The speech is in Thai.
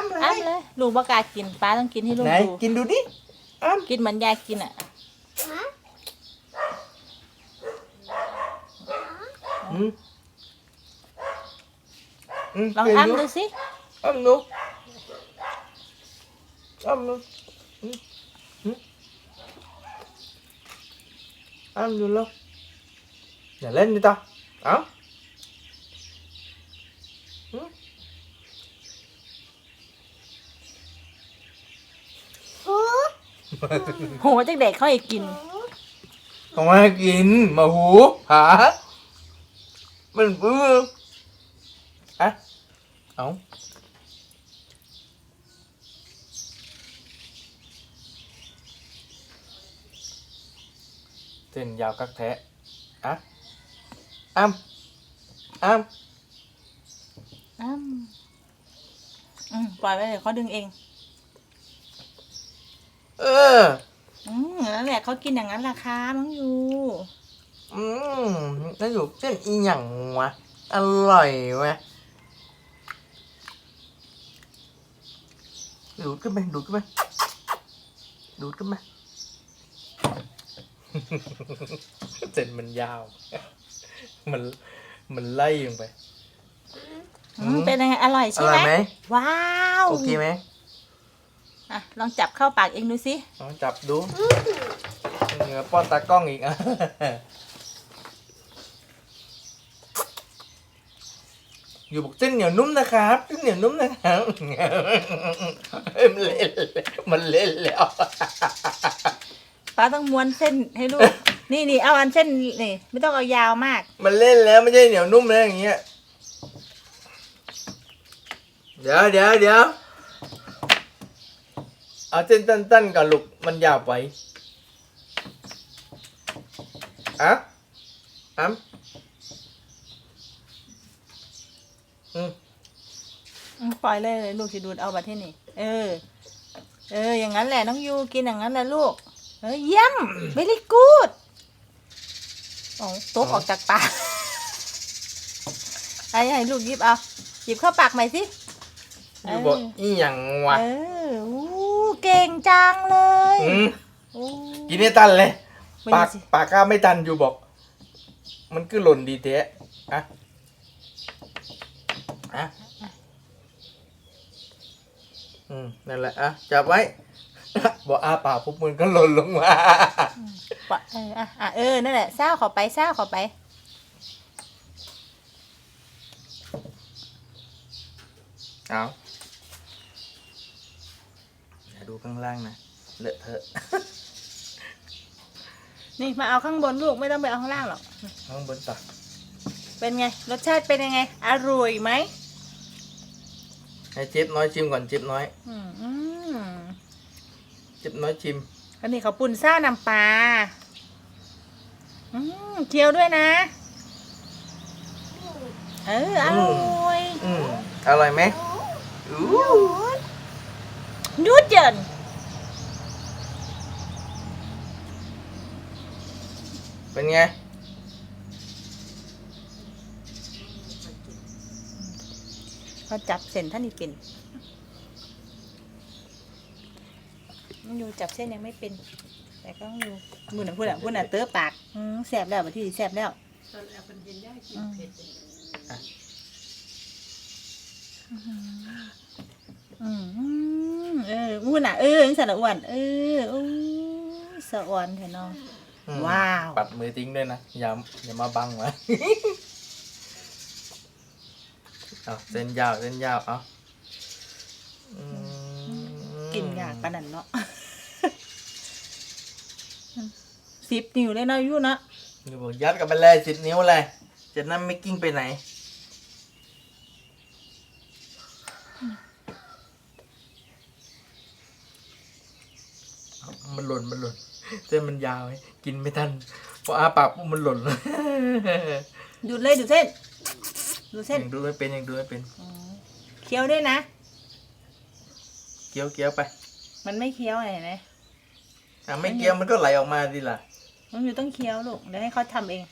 อ้ำเลอ้ํยเลยลูกบ่กล้ากินป้าต้องกินให้ลูกไหนดูกินดูดิอ้ำกินเหมือนยายกินอะอืมอืมลองกินอ้ำดูสิอ้ำดูอ้ำดูอืมอืมอ้ำดูแล้วอย่าเล่นดิตาเอ้าอืม โหจักเด็กเขาให้กิน không ai กินมาหูหามันเบื่ออะเอาเส้นยาวกักแท้อะอ้ำอ้ำอ้ำอืมปล่อยไว้เดี๋ยวเขาดึงเอง เออ อืมนั่นแหละเขากินอย่างนั้นราคาน้องยูอืมแล้วอยู่เส้นอีหยังวะ อร่อยวะดูดขึ้นไปดูดขึ้นไปดูดขึ้นไปเส้นมันยาว มันมันไล่ลงไป อืมเป็นยังไงอร่อยอใช่ร่อยไหไหมมว้าว โอเคไหม อะลองจับเข้าปากเองดูสิลองจับดูเหนือป้อนตากล้องอีกอะอยู่บอกเส้นเหนียวนุ่มนะครับเส้นเหนียวนุ่มนะครับเฮ้ยมันเล่นมันเล่นแล้วป้าต้องม้วนเส้นให้ลูกนี่นี่เอาอันเส้นนี่ไม่ต้องเอายาวมาก มันเล่นแล้วไม่ใช่เหนียวนุ่มแล้วอย่างเงี้ยเดี๋ยวเดี๋ยวเดี๋ยว เอาเส้นตั้นๆก่อนลูกมันยาวไปอะอะอืมอืมปล่อยเลยลูกสิดูดเอาบัตรที่นี่ เออ เออ อย่างนั้นแหละน้องยูกินอย่างนั้นแหละลูก เออเยี่ยม very good โอ้ตกออกจากปากไอ้ให้ลูกหยิบเอาหยิบเข้าปากใหม่สิ อยู่บอกอีหยังวะเอออู้เก่ง จังเลยอืมโอ้กินให้ตันเลย ไม่ปากสิปากก้าไม่ตันอยู่บอก มันคือหล่นดีเทะอะอะอืมนั่นแหละอะจับไว้ บอกอาปากปุ๊บมันก็หล่นลงมา ปะเอออะอะเออนั่นแหละเศร้าเขอไปเศร้าเขอไป เอาอย่า ดูข้างล่างนะเลอะเทอะ นี่มาเอาข้างบนลูกไม่ต้องไปเอาข้างล่างหรอก ข้างบนตักเป็นไง รสชาติเป็นยังไง อร่อยไหมให้เจ็บน้อยชิมก่อนเจ็บน้อยอืมอืมเจ็บน้อยชิมอันนี้เขาวปุ่นซ่าน้ำปลาอืมเคี้ยวด้วยนะ เอออร่อย อืมอร่อยไหมอู้ยู ดเจิน เป็นไง เขาจับเส้นท่านนี่เป็นยูจับเส้นยังไม่เป็น แต่ก็ต้องดูบุญอะพูดอะพูดอะเตอปากอืมแสบแล้วบัดที่แสบแล้วตอนแรกเป็นเห็นย่ากินอืมเผ็ด อืมอืมเอออ้วนอะ เออสันละอ้วนเออโอ้ยสะอ่อนแท้น้องอืมว้าว ปัดมือทิ้งด้วยนะอย่าอย่ามาบังวะเอาเส้นยาวเส้นยาวเอาอืมกินยากปานนั้นเนาะสิบนิ้วเลยเนาะอยู่นะอยู่บอกยัดกันไปเลยสิบนิ้วเลยจะนั่นไม่กิ้งไปไหน หล่นมันหล่นเส้นมันยาวไงกินไม่ทันพออาปากปุ๊บมันหล่นดูดเลยดูดเส้น ดูเส้นยังดูไม่เป็นยังดูไม่เป็นอ๋อเคี้ยวด้วยนะเกี้ยวเกี้ยวไปมันไม่เคี้ยวเห็นไหมอะไม่เกี้ยวมันก็ไหลออกมาดิล่ะ มันอยู่ต้องเคี้ยวลูกเดี๋ยวให้เขาทำเอง